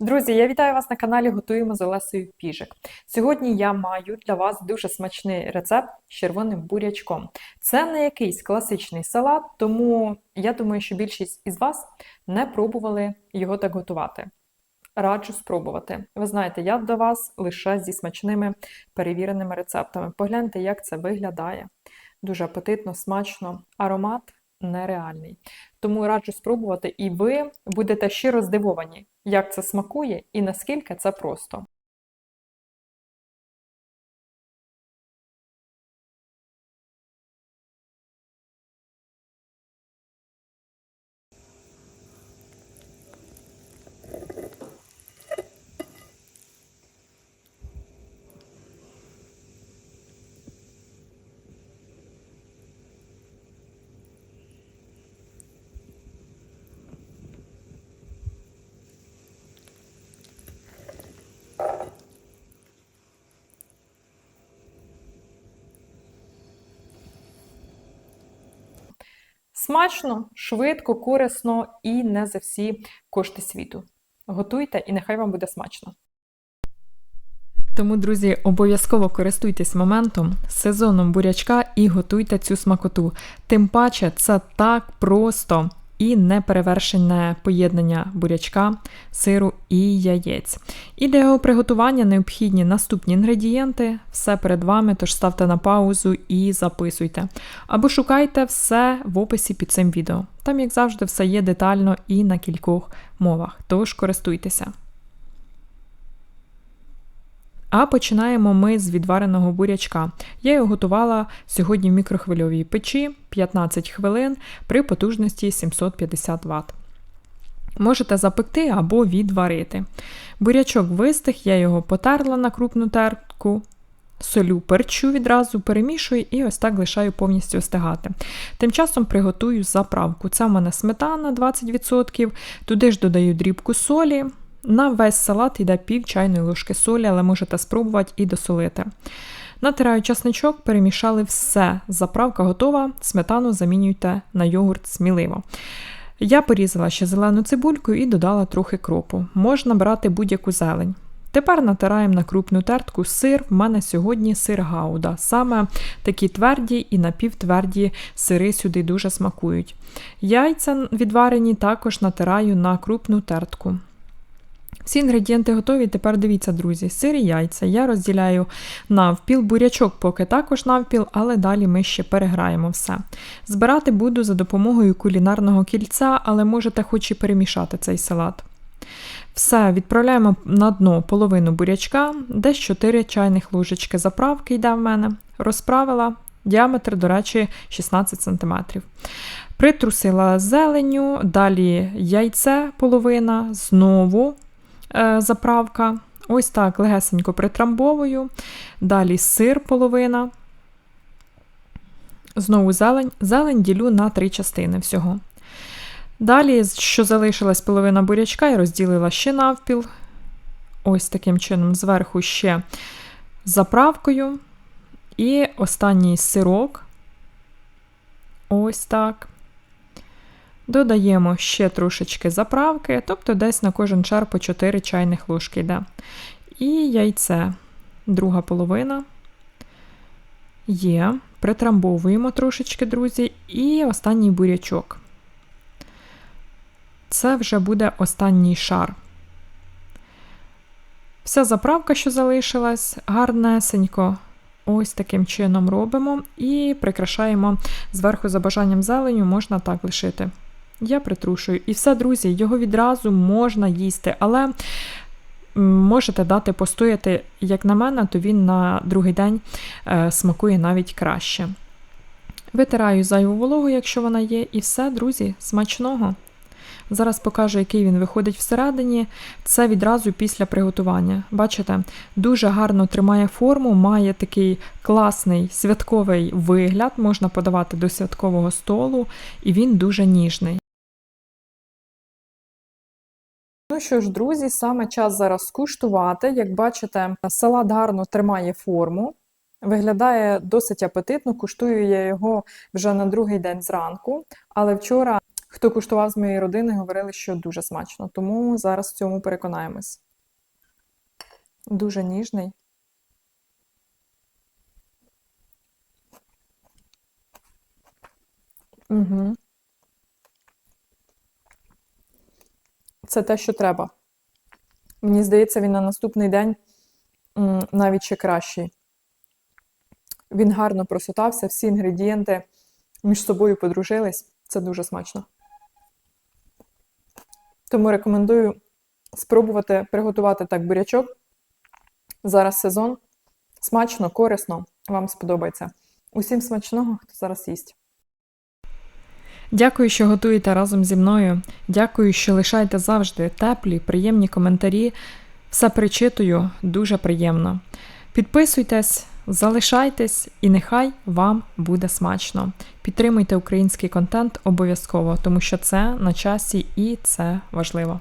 Друзі, я вітаю вас на каналі Готуємо з Олесею Піжик. Сьогодні я маю для вас дуже смачний рецепт з червоним бурячком. Це не якийсь класичний салат, тому я думаю, що більшість із вас не пробували його так готувати. Раджу спробувати. Ви знаєте, я до вас лише зі смачними перевіреними рецептами. Погляньте, як це виглядає. Дуже апетитно, смачно, аромат нереальний. Тому раджу спробувати, і ви будете щиро здивовані, як це смакує і наскільки це просто. Смачно, швидко, корисно і не за всі кошти світу. Готуйте і нехай вам буде смачно. Тому, друзі, обов'язково користуйтесь моментом, сезоном бурячка і готуйте цю смакоту. Тим паче, це так просто і неперевершене поєднання бурячка, сиру і яєць. І для його приготування необхідні наступні інгредієнти. Все перед вами, тож ставте на паузу і записуйте. Або шукайте все в описі під цим відео. Там, як завжди, все є детально і на кількох мовах. Тож користуйтеся. А починаємо ми з відвареного бурячка. Я його готувала сьогодні в мікрохвильовій печі 15 хвилин при потужності 750 Вт. Можете запекти або відварити. Бурячок вистиг, я його потерла на крупну терку, солю перчу відразу, перемішую і ось так лишаю повністю остигати. Тим часом приготую заправку. Це в мене сметана 20%, туди ж додаю дрібку солі. На весь салат йде пів чайної ложки солі, але можете спробувати і досолити. Натираю часничок, перемішали все. Заправка готова, сметану замінюйте на йогурт сміливо. Я порізала ще зелену цибульку і додала трохи кропу. Можна брати будь-яку зелень. Тепер натираємо на крупну тертку сир. В мене сьогодні сир гауда. Саме такі тверді і напівтверді сири сюди дуже смакують. Яйця відварені також натираю на крупну тертку. Всі інгредієнти готові. Тепер дивіться, друзі, сир і яйця. Я розділяю навпіл, бурячок поки також навпіл, але далі ми ще переграємо все. Збирати буду за допомогою кулінарного кільця, але можете хоч і перемішати цей салат. Все, відправляємо на дно половину бурячка, десь 4 чайних ложечки заправки йде в мене. Розправила діаметр, до речі, 16 см. Притрусила зеленю, далі яйце половина, знову заправка. Ось так легесенько притрамбовую. Далі сир половина. Знову зелень. Зелень ділю на три частини всього. Далі, що залишилась половина бурячка, я розділила ще навпіл. Ось таким чином, зверху ще заправкою. І останній сирок. Ось так. Додаємо ще трошечки заправки, тобто десь на кожен шар по 4 чайних ложки йде. І яйце, друга половина. Є. Притрамбовуємо трошечки, друзі, і останній бурячок. Це вже буде останній шар. Вся заправка, що залишилась, гарнесенько. Ось таким чином робимо і прикрашаємо зверху за бажанням зеленю, можна так лишити. Я притрушую. І все, друзі, його відразу можна їсти, але можете дати постояти, як на мене, то він на другий день е, смакує навіть краще. Витираю зайву вологу, якщо вона є, і все, друзі, смачного. Зараз покажу, який він виходить всередині. Це відразу після приготування. Бачите, дуже гарно тримає форму, має такий класний святковий вигляд, можна подавати до святкового столу, і він дуже ніжний. Що ж, друзі, саме час зараз скуштувати. Як бачите, салат гарно тримає форму. Виглядає досить апетитно, куштую я його вже на другий день зранку, але вчора Хто куштував з моєї родини, говорили, що дуже смачно. Тому зараз в цьому переконаємось. Дуже ніжний. Угу. Це те, що треба. Мені здається, він на наступний день навіть ще кращий. Він гарно просотався, всі інгредієнти між собою подружились. Це дуже смачно. Тому рекомендую спробувати приготувати так бурячок. Зараз сезон. Смачно, корисно, вам сподобається. Усім смачного, хто зараз їсть. Дякую, що готуєте разом зі мною. Дякую, що лишаєте завжди теплі, приємні коментарі. Все причитую, дуже приємно. Підписуйтесь, залишайтесь, і нехай вам буде смачно. Підтримуйте український контент обов'язково, тому що це на часі і це важливо.